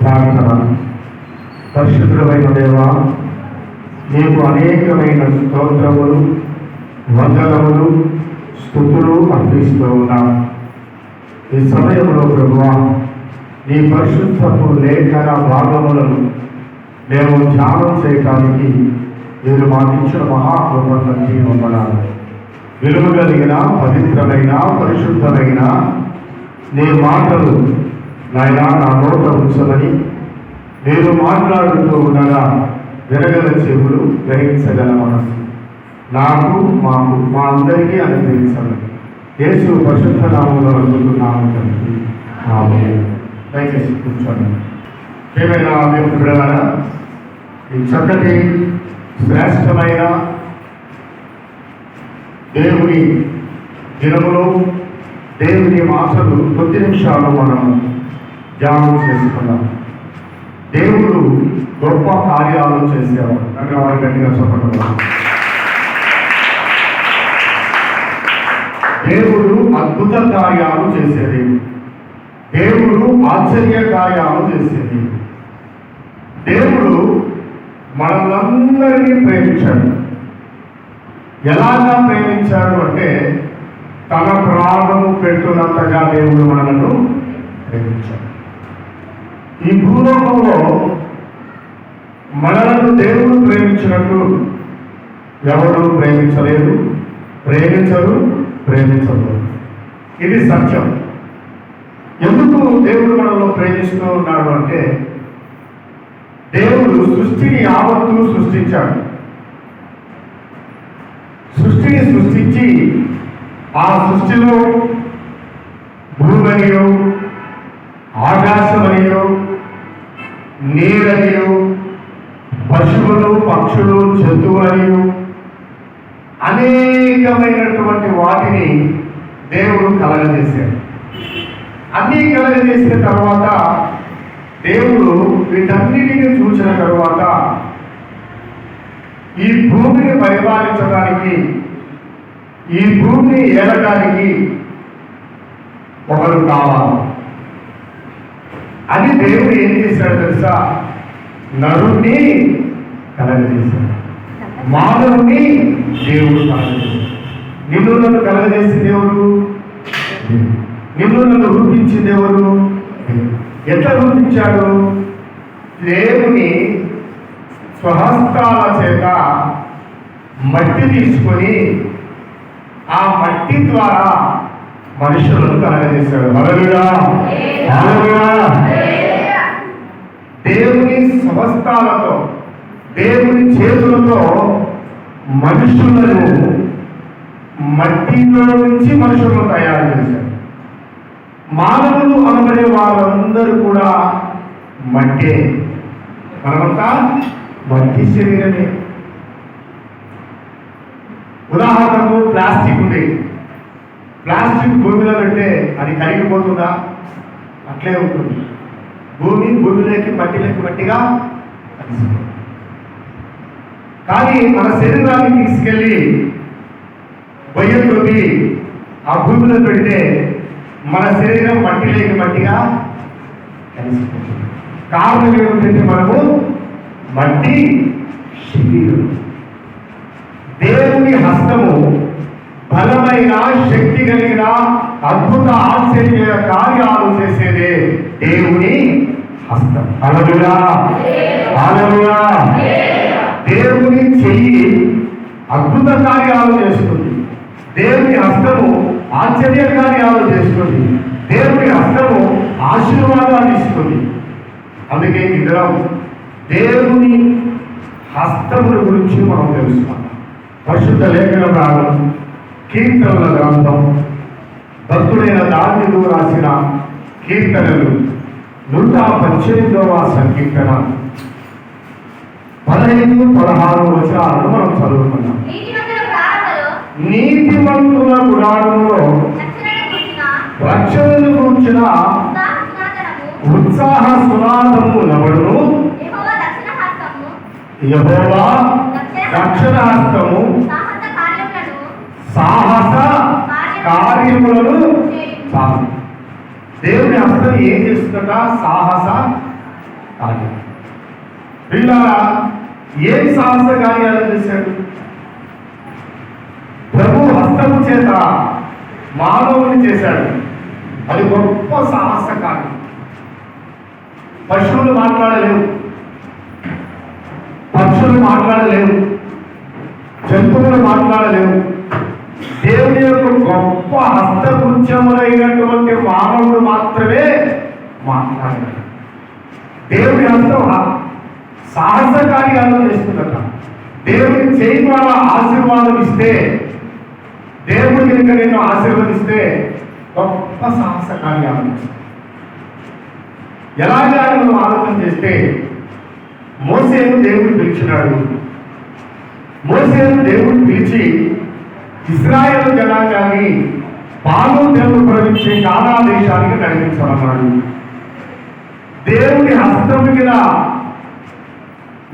ప్రార్థన. పరిశుద్ధమైన దేవా నీకు అనేకమైన స్తోత్రములు వందనములు స్థుతులు అర్పిస్తూ ఉన్నాం. ఈ సమయంలో ప్రభువా నీ పరిశుద్ధపు లేఖన భాగములను మేము ధ్యానం చేయటానికి మీరు మాకిచ్చిన ఇచ్చిన మహాకృపకి వందనాలు. విలువ కలిగిన పవిత్రమైన పరిశుద్ధమైన నీ మాటలు నాయన నా నోట ఉంచమని నేను మాట్లాడుతూ ఉండగా వినగల చెవులు గ్రహించగల మనసు. నాకు మాకు మా అందరికీ అనుగ్రహించాలి యేసు పరిశుద్ధ నామంలో అందుకున్నాము తండ్రి. దయచేసి కూర్చోండి. ఏమైనా మేము బిడ్డలారా ఈ చక్కటి శ్రేష్టమైన దేవుని దినములో దేవుని మాటలు కొద్ది నిమిషాలు మనం ధ్యానం చేసుకున్నాం దేవుడు గొప్ప కార్యాలు చేసేవాడు నాకు వారి గట్టిగా చెప్పడం దేవుడు అద్భుత కార్యాలు చేసేది. దేవుడు ఆశ్చర్య కార్యాలు చేసేది. దేవుడు మనల్నందరినీ ప్రేమించాడు. ఎలాగా ప్రేమించాడు అంటే తన ప్రాణము పెట్టునంతగా దేవుడు మనలను ప్రేమించాడు. ఈ భూలోకంలో మనలను దేవుడు ప్రేమించినట్టు ఎవరు ప్రేమించలేదు? ప్రేమించరు ప్రేమించరు. ఇది సత్యం. ఎందుకు దేవుడు మనలో ప్రేమిస్తూ ఉన్నాడు అంటే దేవుడు సృష్టిని యావత్తు సృష్టించాడు. సృష్టిని సృష్టించి ఆ సృష్టిలో భూమనియో పక్షులు జంతువులనియో అనేకమైనటువంటి వాటిని దేవుడు కలగజేశాడు. అన్నీ కలగజేసిన తర్వాత దేవుడు వీటన్నిటిని చూసిన తరువాత ఈ భూమిని పరిపాలించడానికి ఈ భూమిని ఏలడానికి ఒకరు కావాలి. అని దేవుడు ఏం చేశాడు తెలుసా? నరుణ్ణి కలగజేశాడు. మానవుని దేవుడు కలగజేశాడు నన్ను కలగజేసింది ఎవరు నిన్ను నన్ను రూపించింది ఎవరు ఎట్లా రూపించాడు? దేవుని స్వహస్తాల చేత మట్టి తీసుకొని ఆ మట్టి ద్వారా మనుషులను కలగజేశాడు. హల్లెలూయా! దేవుని స్వహస్తాలతో దేవుని చేతులతో మనుషులను మట్టిలో నుంచి మనుషులను తయారు చేశారు. మానవులు అనబడే వాళ్ళందరూ కూడా మట్టే. మనమంతా మట్టి శరీరమే. ఉదాహరణకు ప్లాస్టిక్ ఉంది. ప్లాస్టిక్ భూమిలో పెడితే అది కరిగిపోతుందా? అట్లే ఉంటుంది. భూమి భూమిలోకి మట్టిలోకి మట్టిగా కలిసిపోతుంది. కానీ మన శరీరాన్ని తీసుకెళ్ళి బొయ్యతోటి ఆ భూమిలో పెడితే మన శరీరం మట్టిలోకి మట్టిగా కలిసిపోతుంది కారణం ఏమిటంటే మనము మట్టి శరీరం. దేవుని హస్తము బలమైన శక్తి కలిగిన అద్భుత ఆశ్చర్య కార్యాలు చేసేదే దేవుని హస్తం. అలలుగా అలలుగా దేవుని చెయ్యి అద్భుత కార్యాలు చేస్తుంది. దేవుని హస్తము ఆశ్చర్య కార్యాలు చేస్తుంది. దేవుని హస్తము ఆశీర్వాదాలు ఇస్తుంది. అందుకే ఇద్దరం దేవుని హస్తముల గురించి మనం తెలుసుకున్నాం పరిశుద్ధ లేఖన భాగం కీర్తనల గ్రంథం భక్తుడైన దానిలో రాసిన కీర్తనలు నూట పద్దెనిమిదవ సంకీర్తన. పదహైదు పదహారు వచనాలను మనం చదువుకున్నాం నీతిమంతుల గుడారంలో రక్షణను గురించిన ఉత్సాహ సునాదము నవడును యెహోవా దక్షిణ హస్తము సాహస కార్యములను దేవుని హస్తం ఏం చేస్తుందట? సాహస కార్యం పిల్లారా ఏం సాహస కార్యాలు చేశాడు? ప్రభు హస్తము చేత మానవుని చేశాడు. అది గొప్ప సాహస కార్యం. పశువులు మాట్లాడలేవు. పక్షులు మాట్లాడలేవు. జంతువులు మాట్లాడలేవు. దేవుని యొక్క గొప్ప హస్తకృత్యములైనటువంటి మానవుడు మాత్రమే మాట్లాడలేదు. దేవుని హస్తం సాహస కార్యాలు చేస్తుందట దేవుని చేయి ద్వారా ఆశీర్వాదం ఇస్తే దేవుడి కనుక నేను ఆశీర్వదిస్తే గొప్ప సాహస కార్యాలు ఎలాగా అని మనం ఆలోచన చేస్తే మోసేను దేవుడు పిలిచినాడు. మోసేను దేవుడు పిలిచి ఇస్రాయేల్ జనాంగాన్ని పాలు దేవుడు ప్రవహించే కానా దేశానికి నడిపించమన్నాడు. దేవుని హస్తం కింద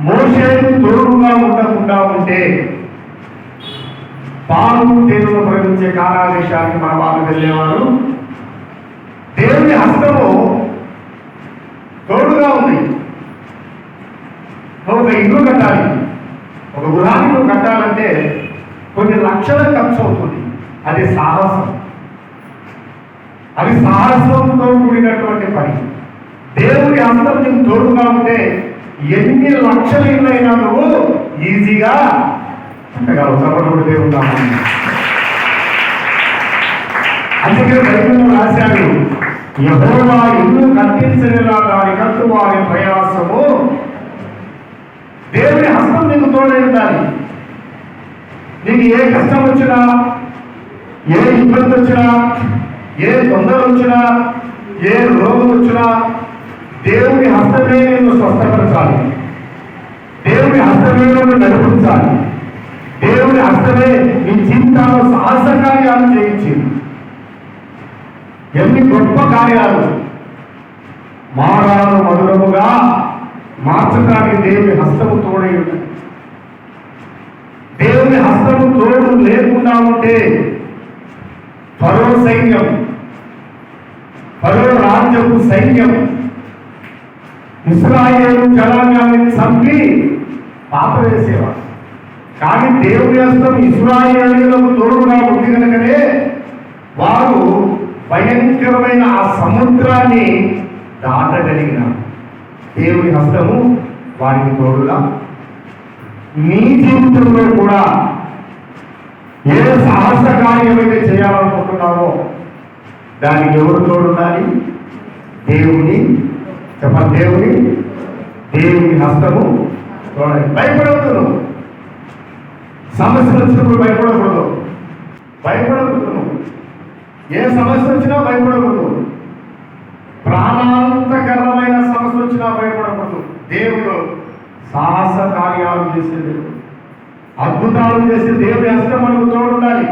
మోసేను తోడుగా ఉండకుండా ఉంటే పాలు దేవుడు ప్రవహించే కారాదేశానికి మన వాళ్ళు వెళ్ళేవారు. దేవుని హస్తము తోడుగా ఉంది. ఒక ఇల్లు కట్టాలి. ఒక గృహాన్ని నువ్వు కట్టాలంటే కొన్ని లక్షల ఖర్చు అవుతుంది. అది సాహసం. అది సాహసంతో కూడినటువంటి పని. దేవుడి హస్తం నీకు తోడుగా ఉంటే ఎన్ని లక్షల ఇళ్ళైనా నువ్వు ఈజీగా కట్టగలవు చప్పట్లు దేవుడు అందుకే బైబిల్లో రాశాడు యహోవా ఇల్లు కట్టించలేలా దాని కట్టు వారి ప్రయాసము? దేవుని హస్తం నీకు తోడై ఉండాలి నీకు ఏ కష్టం వచ్చినా ఏ ఇబ్బంది వచ్చినా ఏ తొందర వచ్చినా ఏ రోగం వచ్చినా దేవుని హస్తమే నిన్ను స్వస్థపరచాలి. దేవుని హస్తమే నిన్ను నడిపించాలి. దేవుని హస్తమే నీ జీవితాల్లో సాహస కార్యాలు చేయించింది ఎన్ని గొప్ప కార్యాలు. మారాలు మధురముగా మార్చడానికి దేవుని హస్తము తోడై దేవుని హస్తము తోడు లేకుండా ఉంటే పరో సైన్యం పరో రాజ్యపు సైన్యం ఇస్రాయేలు జనాంగాన్ని చంపి పాతవేసేవారు కానీ దేవుని హస్తం ఇస్రాయేలీలకు తోడుగా ఉంది కనుకనే వారు భయంకరమైన ఆ సముద్రాన్ని దాటగలిగిన. దేవుని హస్తము వారికి తోడుగా. నీ జీవితంలో కూడా ఏ సాహస కార్యమైతే చేయాలనుకుంటున్నావో దానికి ఎవరు తోడుండాలి? దేవుని చెప్ప దేవుని దేవుని హస్తము. తోడాలి సమస్యలు వచ్చినప్పుడు భయపడకూడదు. భయపడకూడదు. ఏ సమస్య వచ్చినా భయపడకూడదు. ప్రాణాంతకరమైన సమస్య వచ్చినా భయపడకూడదు. దేవుడు సాహస కార్యాలు చేసే దేవుడు. అద్భుతాలు చేసే దేవుడి హస్తం మనకు తోడుండాలి.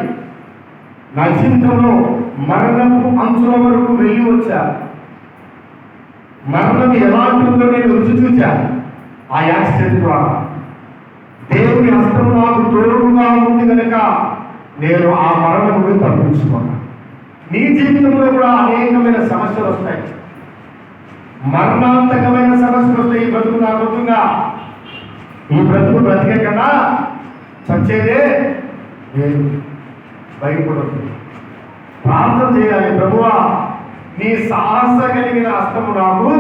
నా జీవితంలో మరణపు అంచుల వరకు వెళ్ళి వచ్చా. మరణం ఎలా ఉంటుందో నేను రుచి చూచా ఆ యాక్సిడెంట్ ద్వారా దేవుని హస్తం నాకు తోడుగా ఉంది కనుక నేను ఆ మరణం నుండి తప్పించుకున్నాను. నీ జీవితంలో కూడా అనేకమైన సమస్యలు వస్తాయి. మరణాంతకమైన సమస్యలు వస్తాయి ఈ బ్రతుకు నా బ్రతుకుగా ఈ బ్రతుకు బ్రతికే కదా చచ్చేదే లేదు భయపడదు ప్రార్థన చేయాలి ప్రభువా. నీ సాహస కలిగిన హస్తము నాకు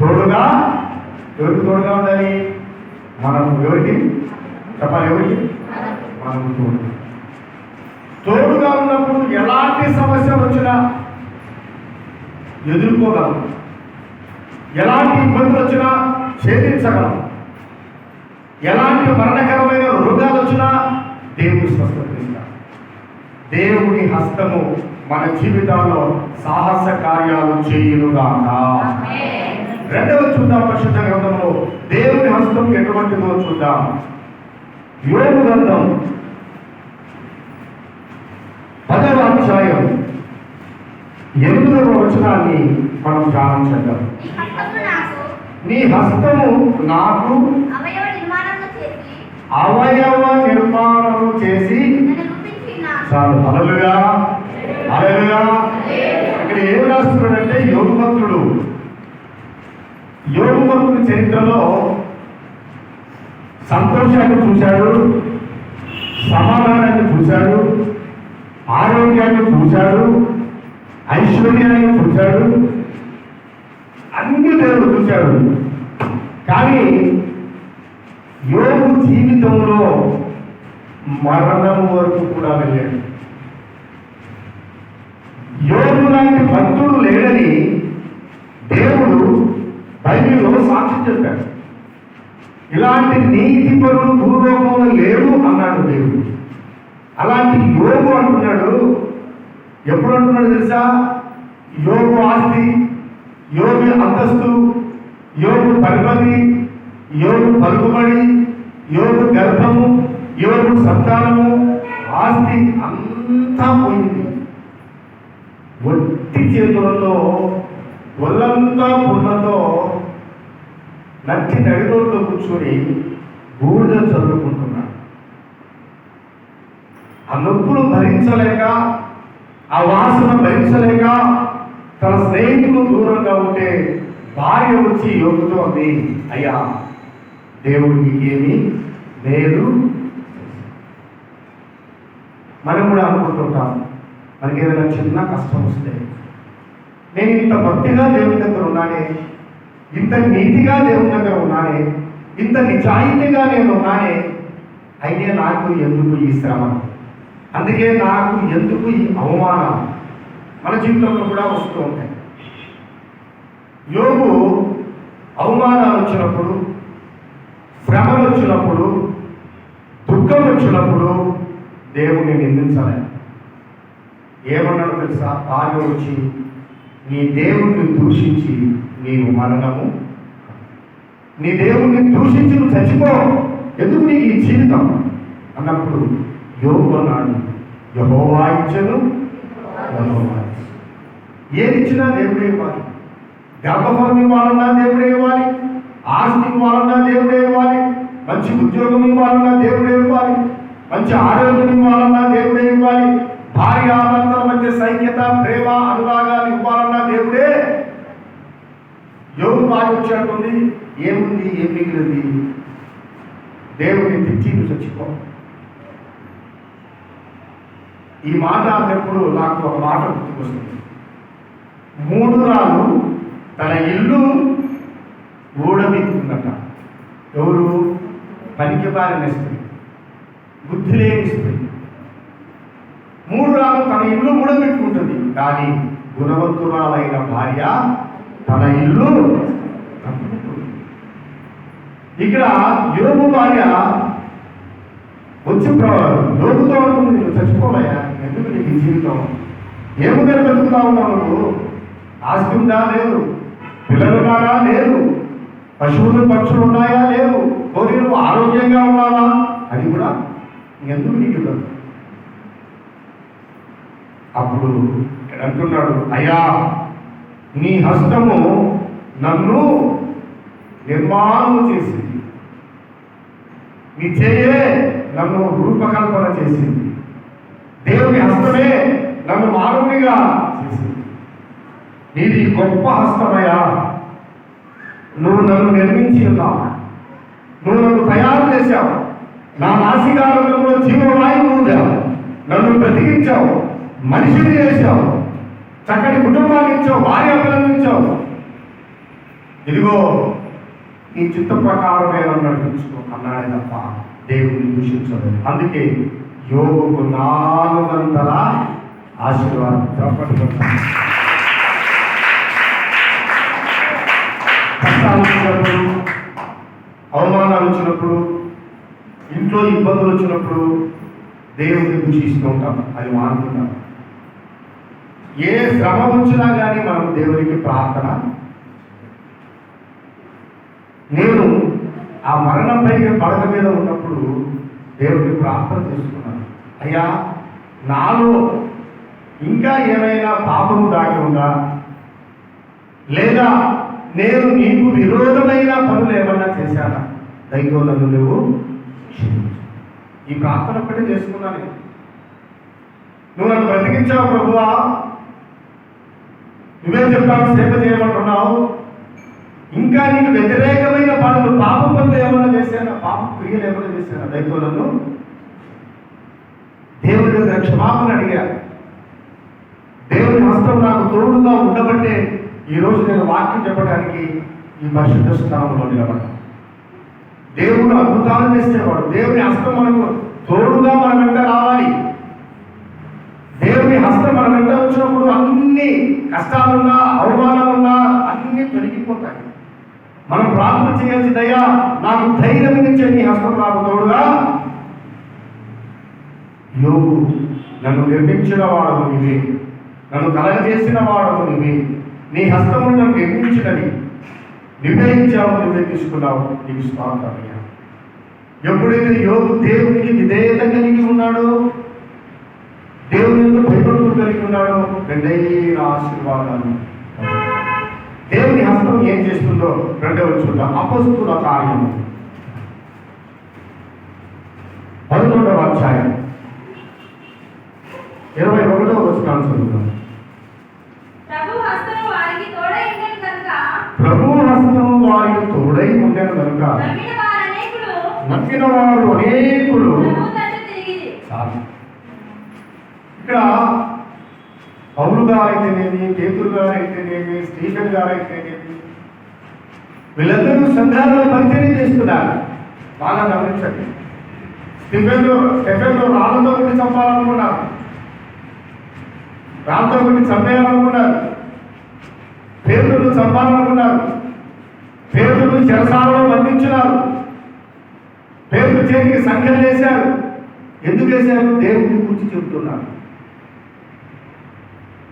తోడుగా ఎవరికి తోడుగా ఉండాలి? మనం ఎవరికి? చెప్పాలి ఎవరికి? మనం తోడు. తోడుగా ఉన్నప్పుడు ఎలాంటి సమస్య వచ్చినా ఎదుర్కోగలం. ఎలాంటి ఇబ్బందులు వచ్చినా ఛేదించగలం. ఎలాంటి మరణకరమైన రోగాలు వచ్చినా దేవుడు స్వస్థత దేవుడి హస్తము మన జీవితాల్లో సాహస కార్యాలు చేయునుగాక. రెండవ చూద్దాం పరిశుద్ధ గ్రంథంలో దేవుని హస్తం ఎటువంటిదో చూద్దాం. యోగు గ్రంథం పదవ అధ్యాయం ఎనిమిదవ వచనాన్ని మనం ధ్యానం చేద్దాం. నీ హస్తము నాకు. అవయవ నిర్మాణము చేసి. చాలు. అలలుగా ఇక్కడ ఏం రాస్తున్నాడంటే యోగ భక్తుడు యోగు భక్తుని చరిత్రలో సంతోషాన్ని చూశాడు సమాధానాన్ని చూశాడు ఆరోగ్యాన్ని చూశాడు ఐశ్వర్యాన్ని చూశాడు అన్ని దేవుడు చూశాడు. కానీ యోగు జీవితంలో మరణం వరకు కూడా వెళ్ళాడు. యోగు లాంటి భక్తుడు లేడని దేవుడు బైబిల్లో సాక్షి చెప్పాడు. ఇలాంటి నీతి పరులు భూలోకంలో లేడు అన్నాడు దేవుడు. అలాంటి యోగు అంటున్నాడు. ఎప్పుడు అంటున్నాడు తెలుసా? యోగు ఆస్తి యోగి అంతస్తు యోగు పరిమతి యోగు పలుకుబడి యోగు గర్భము యోగు సంతానము ఆస్తి అంతా పోయింది. ఒట్టి చేతులతో ఒళ్ళంతా పుల్లతో నచ్చి నడిరోడ్లో కూర్చొని బూడిద చదువుకుంటున్నాడు. ఆ నొప్పులు భరించలేక ఆ వాసన భరించలేక తన స్నేహితులు దూరంగా ఉంటే భార్య వచ్చి యోగతో అంది అయ్యా దేవుడు నీకేమి లేదు మనం కూడా అనుకుంటుంటాం మనకి ఏదైనా చిన్న కష్టం వస్తే నేను ఇంత భక్తిగా దేవుని దగ్గర ఉన్నానే ఇంత నీతిగా దేవుని దగ్గర ఉన్నానే ఇంత నిజాయితీగా నేను ఉన్నానే అయితే నాకు ఎందుకు ఈ శ్రమ? అందుకే నాకు ఎందుకు ఈ అవమానం మన జీవితంలో కూడా వస్తూ ఉంటాయి. యోగు అవమానాలు వచ్చినప్పుడు శ్రమలు వచ్చినప్పుడు దుఃఖం వచ్చినప్పుడు దేవుణ్ణి నిందించాలి ఏమన్నాడు తెలుసా? ఆలోచి వచ్చి నీ దేవుణ్ణి దూషించి నీవు మరణము. నీ దేవుణ్ణి దూషించి నువ్వు చచ్చిపో. ఎందుకు నీకు ఈ జీవితం? అన్నప్పుడు యోగు అన్నాడు యహోవాయించను ఏది ఇచ్చినా దేవుడే ఇవ్వాలి. గర్భఫలం ఇవ్వాలన్నా దేవుడే ఇవ్వాలి. ఆస్తి ఇవ్వాలన్నా దేవుడే ఇవ్వాలి. మంచి ఉద్యోగం ఇవ్వాలన్నా దేవుడే ఇవ్వాలి. మంచి ఆరోగ్యం ఇవ్వాలన్నా దేవుడే ఇవ్వాలి. భార్య మధ్య సైక్యత ప్రేమ అనురాగాలు ఇవ్వాలన్నా దేవుడే ఎవరు బాగా ఏముంది ఏం మిగిలింది? దేవుడిని తిట్టి చచ్చిపో ఈ మాట అన్నప్పుడు నాకు ఒక మాట గుర్తుకొస్తుంది. మూడు రాళ్ళు తన ఇల్లు ఊడబెట్టిందట ఎవరు? పనికి బారిన బుద్ధి లేని స్త్రీ. మూడు రాళ్ళు తన ఇల్లు కూడా పెట్టుకుంటుంది కానీ గుణవంతురాలైన భార్య తన ఇల్లు ఇక్కడ యోగు భార్య వచ్చి యోగుతో ఉంటుంది. నువ్వు చచ్చిపోవాలయ్యా. ఎందుకు నీకు జీవితం? ఏముందని బతుకుతా ఉన్నావు? నువ్వు ఆస్తి ఉందా లేదు? పిల్లలు కాదా లేదు? పశువులు పక్షులు ఉన్నాయా లేవు? కోరి నువ్వు ఆరోగ్యంగా ఉన్నావా? అది కూడా ఎందుకు నీకు ఇవ్వదు అప్పుడు అంటున్నాడు అయ్యా నీ హస్తము నన్ను నిర్మాణము చేసింది. నీ చేయే నన్ను రూపకల్పన చేసింది. దేవుని హస్తమే నన్ను మానవునిగా చేసింది. నీది గొప్ప హస్తమయ్యా. నువ్వు నన్ను నిర్మించి ఉన్నావు. నువ్వు నన్ను తయారు చేశావు. నా నాసికారంలో జీవవాయువు ఊదావు నన్ను బ్రతికించావు. మనిషిని చేశావు. చక్కటి కుటుంబాన్ని ఇచ్చావు భార్య పిల్లలు ఇచ్చావు. ఇదిగో ఈ చిత్త ప్రకారమే నన్ను నడిపించుకో అన్నాడే తప్ప దేవుడిని దూషించలేదు. అందుకే యోగుకు నాలుగంతల ఆశీర్వాదం. చప్పట్లు కష్టాలు వచ్చినప్పుడు అవమానాలు వచ్చినప్పుడు ఇంట్లో ఇబ్బందులు వచ్చినప్పుడు దేవుడిని దూషిస్తూ ఉంటాం. అది మానుకుంటాం. ఏ శ్రమ వచ్చినా కానీ మనం దేవునికి ప్రార్థన. నేను ఆ మరణం పైన పడక మీద ఉన్నప్పుడు దేవుడికి ప్రార్థన చేసుకున్నాను. అయ్యా నాలో ఇంకా ఏమైనా పాపం దాగి ఉందా? లేదా నేను నీకు విరోధమైన పనులు ఏమన్నా చేశానా? దైతో నన్ను నువ్వు ఈ ప్రార్థన ఒక్కటే చేసుకున్నాను నువ్వు నన్ను బ్రతికించావు ప్రభువా. నువ్వే చెప్తావు సేవ చేయమంటున్నావు? ఇంకా నీకు వ్యతిరేకమైన పనులు పాప పనులు ఏమైనా చేశానా? పాప క్రియలు ఏమైనా చేశానా దైతులను దేవుని దగ్గర క్షమాపణ అడిగా. దేవుని హస్తం నాకు తోడుగా ఉండబట్టే ఈరోజు నేను వాక్యం చెప్పడానికి ఈ పరిశుద్ధ స్థానంలో నిలబడ్డా దేవుడు అద్భుతాలు చేసేవాడు. దేవుని హస్తం మనకు తోడుగా మన వెంట రావాలి. దేవుని హస్తం మన వెంట వచ్చినప్పుడు అన్ని కష్టాలున్నా అవమానాలున్నా అన్ని తొలగిపోతాయి. మనం ప్రార్థన చేయాల్సిందయ్యా నాకు ధైర్యం ఇచ్చే నీ హస్తం నాకు తోడుగా. యోగు నన్ను నిర్మించిన వాడవు నీవే. నన్ను కలగజేసిన వాడవు నీవే. నీ హస్తము నన్ను నిర్మించినది. నిర్ణయించావు నువ్వే తీసుకున్నావు. నీకు స్వాతంత్రమయ్యా ఎప్పుడైతే యోగు దేవునికి విధేయత కలిగి ఉన్నాడో దేవుని యొక్క భయపడుతూ కలిగి ఉన్నాడో రెండైన ఆశీర్వాదాలు. దేవుని హస్తం ఏం చేస్తుందో రెండవ చూద్దాం. అపస్తుల కార్యము. పదకొండవ అధ్యాయం. ఇరవై ఒకటో వచనాలు చదువుతాం ప్రభు హస్తం వారికి తోడై ఉండేను కనుక. నమ్మిన వారు అనేకులు ప్రభు తట్టు తిరిగిరి చాలు. ఇక్కడ పౌలు గారైతేనేమి పేతురు గారైతేనేమి స్టీఫెన్ గారైతేనేమి వీళ్ళందరూ సంఘాలలో పరిచయం చేస్తున్నారు. బాగా గమనించండి. స్టీఫెన్ స్టెఫెన్ రాళ్ళతో కొట్టి చంపాలనుకున్నారు. రాళ్ళతో కొట్టి చంపేయాలనుకున్నారు. పేదలు చంపాలనుకున్నారు. పేదలు చెరసాలలో బంధించినారు. పేదలు చేతికి సంఖ్యలు వేశారు. ఎందుకు వేశారు? దేవుని గురించి చెబుతున్నారు.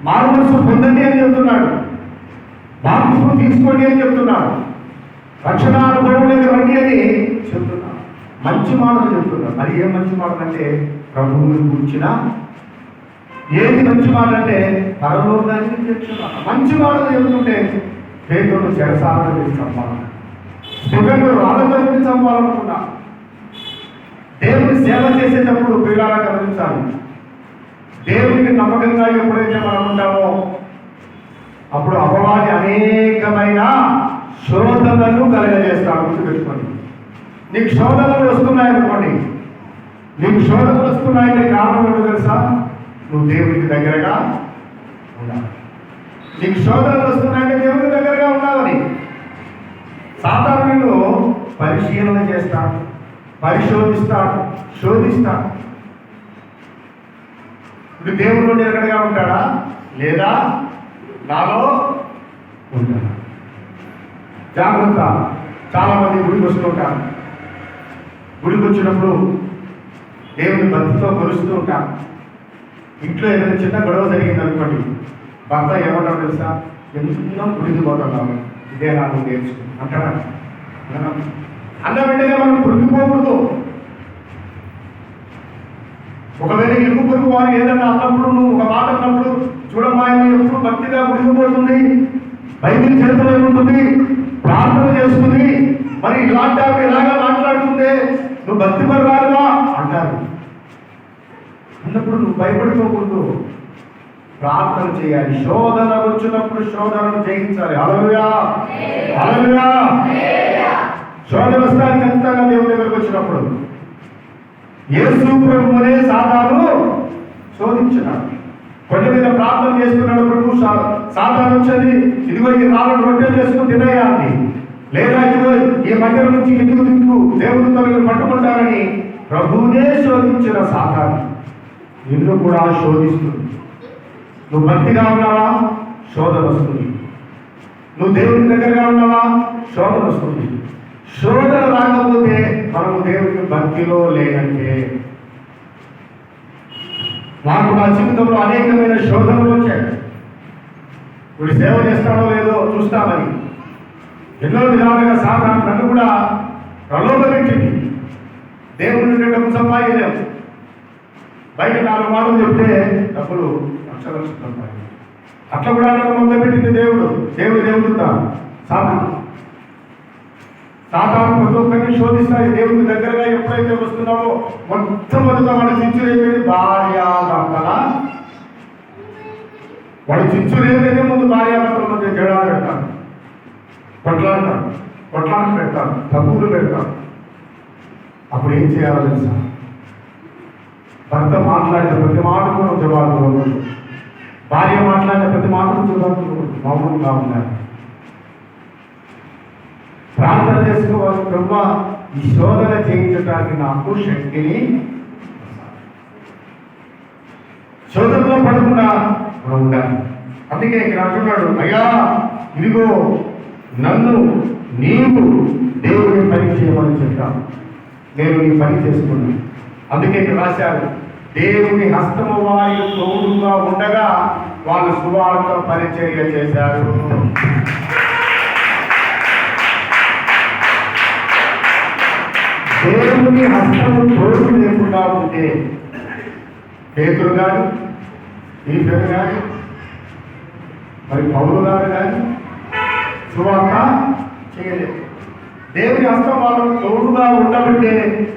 మానవసు పొందండి అని చెప్తున్నాడు బాప్తిస్మం తీసుకోండి అని చెప్తున్నాడు రక్షణ అనుభవం లేదు రండి అని చెప్తున్నాడు మంచి మాటలు చెప్తున్నాడు మరి ఏం మంచి మాటలు అంటే ప్రభువుని కూర్చిన? ఏది మంచి మాట అంటే పరలోకానికి చెప్తున్నారు మంచి మాటలు చెబుతుంటే పేదలు చెరసాలను చేసి చంపాలన్నా స్టిఫెన్ రాళ్ళతో కొట్టి చంపాలనుకున్నా దేవుని సేవ చేసేటప్పుడు పిల్లలా గమనించాలి. దేవునికి నమ్మకంగా ఎప్పుడైతే మనం ఉంటామో అప్పుడు అపవాది అనేకమైన శోధనలు కలగజేస్తాడు గుర్తుపెట్టుకోండి. నీకు శోధనలు వస్తున్నాయనుకోండి నీకు శోధనలు వస్తున్నాయంటే కారణం ఏంటో తెలుసా? నువ్వు దేవునికి దగ్గరగా ఉండాలి. నీకు శోధనలు వస్తున్నాయంటే దేవునికి దగ్గరగా ఉండాలని. సాధారణ పరిశీలన చేస్తాడు పరిశోధిస్తాడు శోధిస్తాడు. ఇప్పుడు దేవుడు నిలకడగా ఉంటాడా? లేదా? నాలో ఉంటాడా? జాగ్రత్త. చాలా మంది గుడికి వస్తుంటారు గుడికి వచ్చినప్పుడు దేవుని భక్తితో కొలుస్తూ ఉంటాం ఇంట్లో ఏదైనా చిన్న గొడవ జరిగింది అనుకోండి భర్త ఏమంటారు తెలుసా? ఎందుకు గుడికి పోతున్నాము ఇదే నాకు నేర్చుకుంటాం అంటారా? అన్న. వెంటనే మనం కురికిపోకూడదు ఒకవేళ ఇరుగు పొరుగు వారు ఏదన్నా అన్నప్పుడు నువ్వు ఒక మాట అన్నప్పుడు చూడమ్మా ఎప్పుడు భక్తిగా ముడిగిపోతుంది బైబిల్ చరిత్రలో ఉంటుంది ప్రార్థన చేస్తుంది. మరి ఇలాంటి ఆవిడ ఇలాగా మాట్లాడుతుంటే నువ్వు భక్తి పరురాలుగా అంటారు. అన్నప్పుడు నువ్వు భయపడిపోకూడదు. ప్రార్థన చేయాలి. శోధన వచ్చినప్పుడు శోధనను జయించాలి. అలలుయా అలలుయా శోధన వస్తానికి ఖచ్చితంగా దేవుని దగ్గరకు వచ్చినప్పుడు. యేసు ప్రభునే సాతాను శోధించినాడు. కొండ మీద ప్రార్థన చేస్తున్నాడు ప్రభు సా- సాతాను వచ్చేది ఇదిగో ఈ రాళ్ళను రొట్టె చేసుకుని తినేయాలి లేదా ఇదిగో ఈ మధ్య నుంచి ఎందుకు తింటూ దేవుని తొలగి పట్టుకుంటారని ప్రభువునే శోధించిన సాతాను. నిన్ను కూడా శోధిస్తుంది. నువ్వు భక్తిగా ఉన్నావా? శోధన వస్తుంది. నువ్వు దేవుని దగ్గరగా ఉన్నావా? శోధన వస్తుంది. శోధన రాకపోతే మనము దేవునికి భక్తిలో లేదంటే. నాకు నా జీవితంలో అనేకమైన శోధనలు వచ్చాయి. వీడు సేవ చేస్తాడో లేదో చూస్తామని. ఎన్నో విధాలుగా సాధారణ నన్ను కూడా ప్రలోభపెట్టింది. దేవుడి నుండి డబ్బు సంపాదించలేము బయట నాలుగు మాటలు చెప్తే డబ్బులు లక్ష లక్షలు అట్లా కూడా నన్ను మొదలుపెట్టింది దేవుడు. దేవుడు దేవుడుతా సాధారణ సాతాను ప్రతి ఒక్కరిని శోధిస్తాయి. దేవునికి దగ్గరగా ఎప్పుడైతే వస్తున్నావో మొట్టమొదట వాడి చిచ్చులు ఏమిటి భార్య భర్తల వాడి ఏదైతే ముందు భార్యాభర్తల మధ్య జడా పెడతాను కొట్లాడతాను కొట్లాట పెడతాను తప్పులు పెడతాను అప్పుడు ఏం చేయాలో తెలుసా? భర్త మాట్లాడిన ప్రతి మాటకు జవాబు భార్య మాట్లాడిన ప్రతి మాటకు జవాబు ఇవ్వకూడదు. మౌనంగా ఉన్నారు ప్రార్థన చేసుకోవాలి బ్రహ్మ ఈ శోధన చేయించడానికి నాకు శక్తిని శోధనలో పడకుండా మనం ఉండాలి. అందుకే ఇక్కడ అంటున్నాడు అయ్యా ఇదిగో నన్ను నీవు దేవుని పని చేయమని చెప్తాను నేను నీ పని చేసుకున్నాను అందుకే ఇక్కడ రాశారు దేవుని హస్తము వారి తోడుగా ఉండగా వాళ్ళు సువార్త పరిచర్య చేశారు. దేవుని హస్తము తోడు లేకుండా ఉంటే పేతురు కానీ ఈ పేరు కానీ మరి పౌరు గారు కానీ సువార్త చేయలేదు. దేవుని హస్తం వాళ్ళకు తోడుగా ఉండబట్టే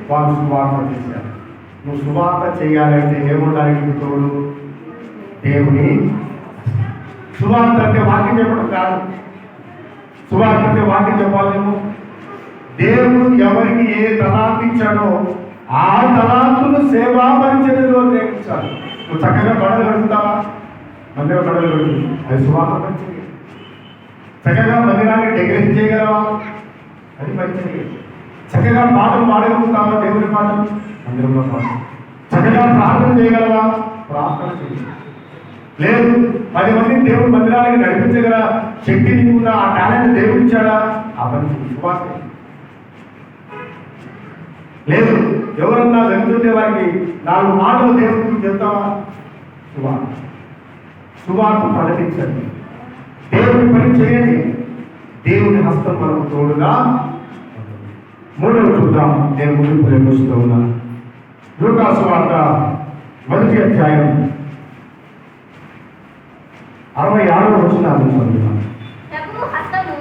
వాళ్ళు సువార్త చేశారు. నువ్వు సువార్త చేయాలంటే ఏముండాలి నీకు తోడు? దేవుని సువార్త అంటే వాక్యం చెప్పడం కాదు. సువార్త అంటే వాక్యం చెప్పాలేమో దేవుడు ఎవరికి ఏ తలాంతి ఇచ్చాడో ఆ తలాంతును సేవా పరిచర్యలో ఉపయోగించాలి నువ్వు చక్కగా బడలు కడుగుతావా? మందిరం బడలు కడుగు. అది సువాస పరిచర్య చక్కగా మందిరాన్ని డెకరేట్ చేయగలవా? అది పరిచర్య చక్కగా పాటలు పాడగలుగుతావా దేవుడి పాటలు? మందిరంలో పాటలు. చక్కగా ప్రార్థన చేయగలవా? ప్రార్థన చేయాలి లేదు పది మంది దేవుడు మందిరానికి నడిపించగల శక్తి నీకున్న ఆ టాలెంట్ దేవుడు ఇచ్చాడా ఆ పని లేదు. ఎవరన్నా వెళ్తుంటే వారికి నాలుగు మాటలు దేవుడికి చెప్తావా? సువార్త సువార్త ప్రకటించండి. దేవుని పని చేయండి. దేవుని హస్తం మనకు తోడుగా మూడవ చూద్దాం. నేను ముందు ప్రేమిస్తూ ఉన్నాను లూకాసు వార్త మొదటి అధ్యాయం అరవై ఆరవ వచ్చిన ప్రభువు హస్తము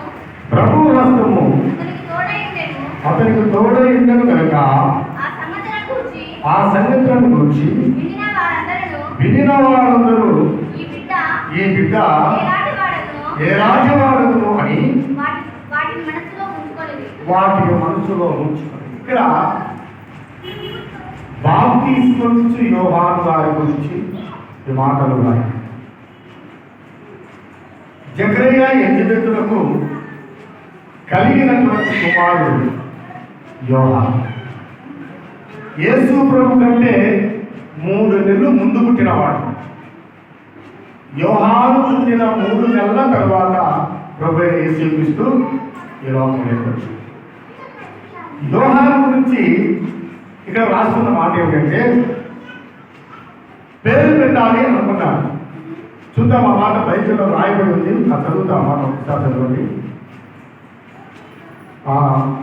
ప్రభు హస్తము అతనికి తోడై ఉండెను. అతనికి తోడై ఉండను కనుక ఆ సంగతులను గూర్చి వినిన వారందరూ ఈ బిడ్డ ఏ రాజవాడను అని వాటి వాటిని మనసులో ఉంచుకొని ఇక్కడ బాప్తీస్మొచ్చు యోహాను గారి గురించి ఈ మాటలు ఉన్నాయి. జకరయ్య ఎలిజబెతులకు కలిగినటువంటి కుమారుడు యోహ యేసు ప్రభు కంటే మూడు నెలలు ముందు పుట్టినవాడు. యోహాను పుట్టిన మూడు నెలల తర్వాత ప్రభు యేసు చూపిస్తూ ఈ లోకంలోకి వచ్చాడు యోహాను గురించి ఇక్కడ రాసుకున్న మాట ఏమిటంటే పేరు పెట్టాలి అని అనుకున్నాను చూద్దాం ఆ మాట బైబిల్లో రాయబడి ఉంది. ఆ చదువుతాం ఆ మాట ఒకసారి చదవండి. ఆ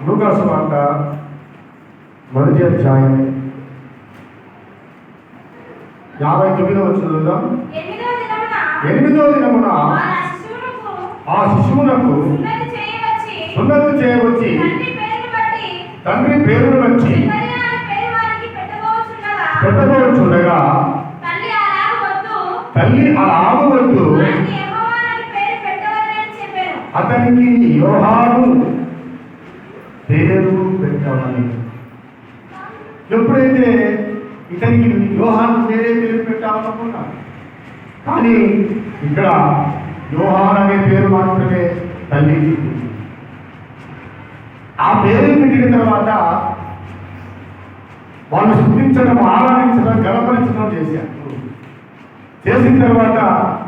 లూకాసు వార్త మొదటి అధ్యాయం యాభై తొమ్మిదో వచ్చిన చదువుదాం ఎనిమిదో దినమున ఆ శిశువునకు సున్నతి చేయవచ్చి. తండ్రి పేరును వచ్చి పెట్టబోచుండగా తల్లి అలా ఆగవద్దు అతనికి యోహాను పేరు పెట్టాలని ఎప్పుడైతే ఇతనికి యోహాను వేరే పేరు పెట్టాలనుకున్నా కానీ ఇక్కడ యోహాన్ అనే పేరు మాత్రమే తల్లి ఆ పేరు పెట్టిన తర్వాత వాళ్ళు శుద్ధించడం ఆరాధించడం గలపరించడం చేశారు. చేసిన తర్వాత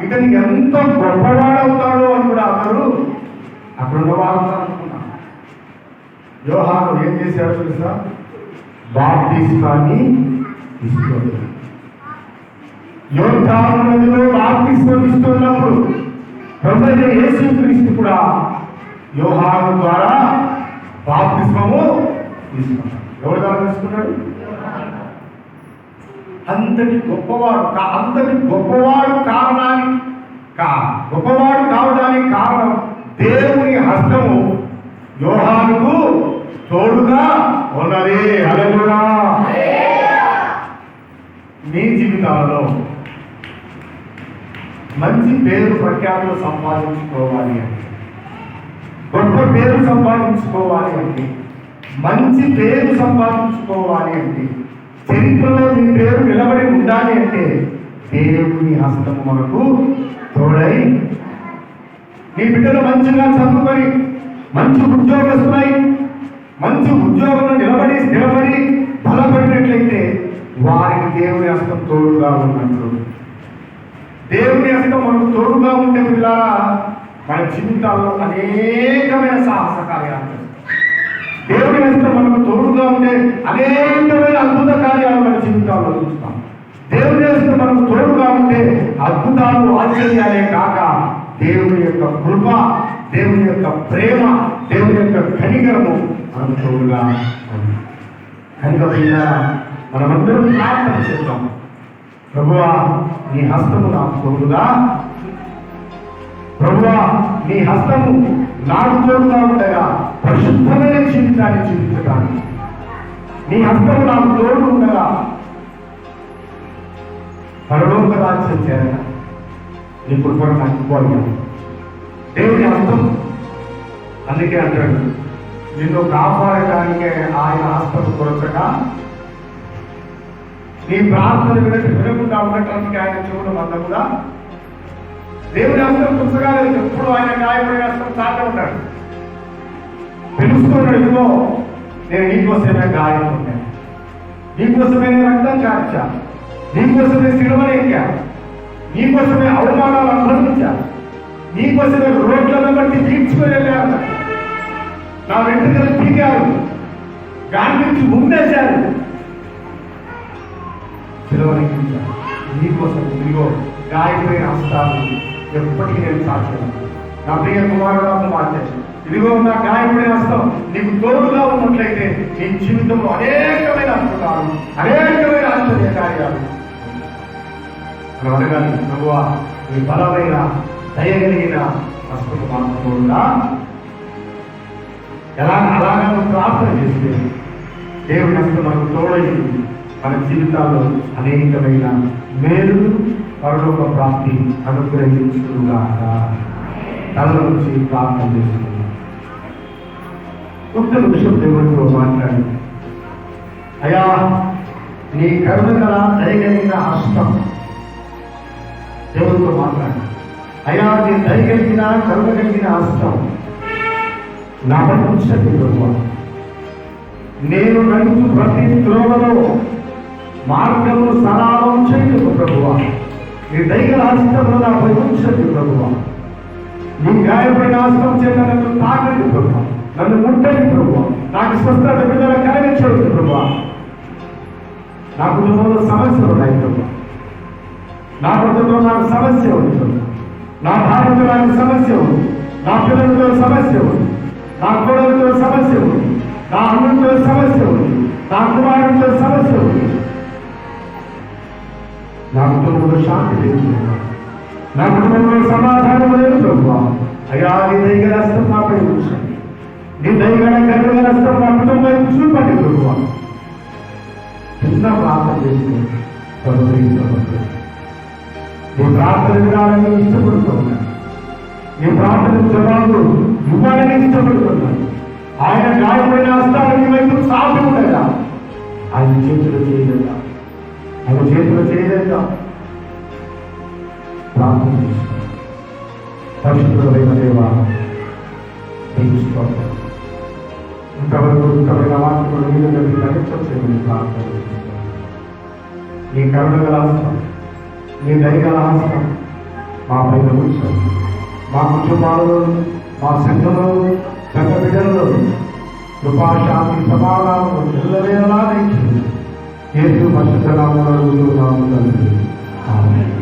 ఇతనికి ఎంత గొప్పవాడవుతాడో అని కూడా అందరూ అక్కడ ఉన్న యోహాను ఏం చేశాడో తెలుసా? బాప్తిస్మాన్ని ఇస్తుంది యోధాను నదిలో బాప్తిస్మం ఇస్తున్నప్పుడు ప్రభుత్వ యేసుక్రీస్తు కూడా యోహాను ద్వారా బాప్తిస్మము తీసుకున్నాడు. ఎవరు ద్వారా తీసుకున్నాడు? అంతటి గొప్పవాడు అంతటి గొప్పవాడు కారణానికి కా గొప్పవాడు కావడానికి కారణం దేవుని హస్తము. యోహానుకు తోడుగా ఉన్నది. అలగునా మీ జీవితాలలో మంచి పేరు ప్రఖ్యాతులు సంపాదించుకోవాలి అంటే గొప్ప పేరు సంపాదించుకోవాలి అంటే మంచి పేరు సంపాదించుకోవాలి అంటే చరిత్రలో నీ పేరు నిలబడి ఉండాలి అంటే దేవుని హస్తం మనకు తోడై నీ బిడ్డలు మంచిగా చదువుకొని మంచి ఉద్యోగస్తున్నాయి మంచి ఉద్యోగంలో నిలబడి స్థిరపడి బలపడినట్లయితే వారికి దేవుని హస్తం తోడుగా ఉన్నట్లు. దేవుని హస్తం మనకు తోడుగా ఉండే పిల్లారా మన జీవితాల్లో అనేకమైన సాహస కార్యాలు దేవుని హస్తం మనకు తోడుగా ఉండే అనేకమైన అద్భుత కార్యాలు మన జీవితాల్లో చూస్తాం దేవుని హస్తం మనకు తోడుగా ఉంటే అద్భుతాలు ఆశ్చర్యాలే కాక దేవుని యొక్క కృప దేవుని యొక్క ప్రేమ దేవుని యొక్క కనికరము మనకు తోడుగా ఉంది. కనుక మనమందరం ప్రార్థన చేద్దాం. ప్రభువా నీ హస్తము నాకు తోడుగా ప్రభువా నీ హస్తము నాకు తోడుగా ఉండగా పరిశుద్ధమైన జీవితాన్ని జీవించడానికి నీ హస్తము నాకు తోడు ఉండగా పరలోక రాజ్యం చేరగా. నీ కృపను నాకు కోరిక దేవుని హస్తం అందుకే అంటాడు నిన్ను కాపాడటానికే ఆయన ఆస్పత్రి కొరచగా నీ ప్రార్థన వినటి వినకుండా ఉండటానికి ఆయన చెవులు మంద కూడా దేవుని హస్తం పుస్తకాలు ఎప్పుడు ఆయన గాయపడే హస్తం చాటే ఉంటాడు. పిలుస్తున్నాడు ఇదిగో నేను నీకోసమే గాయం ఉన్నాను నీకోసమే నేను రక్తం కార్చా నీకోసమే సిలువలేకా నీకోసమే అవమానాలు అనుభవించా నీకోసమే రోడ్లను బట్టి తీర్చుకొని వెళ్ళాను. నా వెంట్రుకలు పీకారు. గాంధించి ముందేశారు. సిలువలెక్కించారు నీకోసం ఇదిగో గాయపోయిన హస్తాలు ఎప్పటికీ నేను సాక్ష్యం నా ప్రియ కుమారుడు కుమార్తె ఇదిగో నా గాయపడిన హస్తం నీకు తోడుగా ఉన్నట్లయితే నీ జీవితంలో అనేకమైన అద్భుతాలు అనేకమైన ఆశ్చర్య కార్యాలు. అని అడగాలి ప్రభువా నీ బలమైన దయగలిగిన హస్తము మాకు తోడుగా ఎలా అలాగే నువ్వు ప్రార్థన చేస్తే దేవుని హస్తం మనకు తోడైంది మన జీవితాల్లో అనేకమైన మేలు పరలోక ప్రాప్తి అనుగ్రహించుగాక తలలో నుంచి ప్రార్థన చేస్తున్నాం ఒక్క నిమిషం దేవుడితో మాట్లాడి అయా నీ కరుణ గల దయగలిగిన హస్తం దేవుడితో మాట్లాడి అయా నీ దయగలిగిన కరుణ కలిగిన హస్తం నా ఉంచండి ప్రభు నేను నడుచు ప్రతి త్రోవలో మార్గము సరాలం చేయదు ప్రభువ. నీ దైగల హస్తంలో నా ఉంచండి ప్రభువ. నీ గాయపడిన హస్తం చేత నన్ను తాకండి ప్రభు నన్ను ముట్టండి ప్రభు నాకు స్వస్థత విడుదల కలిగించండి ప్రభు నా కుటుంబంలో సమస్యలు ఉన్నాయి ప్రభు నా కుటుంబంలో నాకు సమస్య ఉంది నా భార్యతో నాకు సమస్య ఉంది. నా పిల్లలతో సమస్య ఉంది. నా కోడలతో సమస్య ఉంది. నా అన్నంతో సమస్య ఉంది. నా కుమారుడితో సమస్య ఉంది. నా కుటుంబంలో శాంతి లేదు నా కుటుంబంలో సమాధానం లేదు ప్రభు. అయ్యా నీ దైగల హస్తం మాపై ఉంచండి. నీ దైగల కరుణ హస్తం నా కుటుంబం చూపండి ప్రభు. చిన్న ప్రార్థన చేసుకోండి ప్రభు నీ ప్రార్థన వినాలని ఇష్టపడుతున్నాను ఈ ప్రార్థన జవాబు ఇవ్వాలని ఇష్టపడుతున్నాను ఆయన గాయపడిన హస్తాలు నీ వైపు సాగు ఉండగా ఆయన చేతులు చేయలేక ఆయన చేతులు చేయలేక ప్రార్థన చేసుకోండి పరిశుద్ధమైన దేవ నీకు ఇంతవరకు ఇంతమైన వాటిలో నీళ్ళు కలిగి తగ్గించవచ్చేమని ప్రార్థన నీ కరుణ గల హస్తం నీ దయగల హస్తం మా పైన ఉంచండి. మా కుటుంబాలలో మా సంఘంలో సంఘ బిడ్డలలో కృపాశాంతి సమాధానం ఎల్లవేళలా దయచేయండి. యేసు పరిశుద్ధ నామములో తండ్రి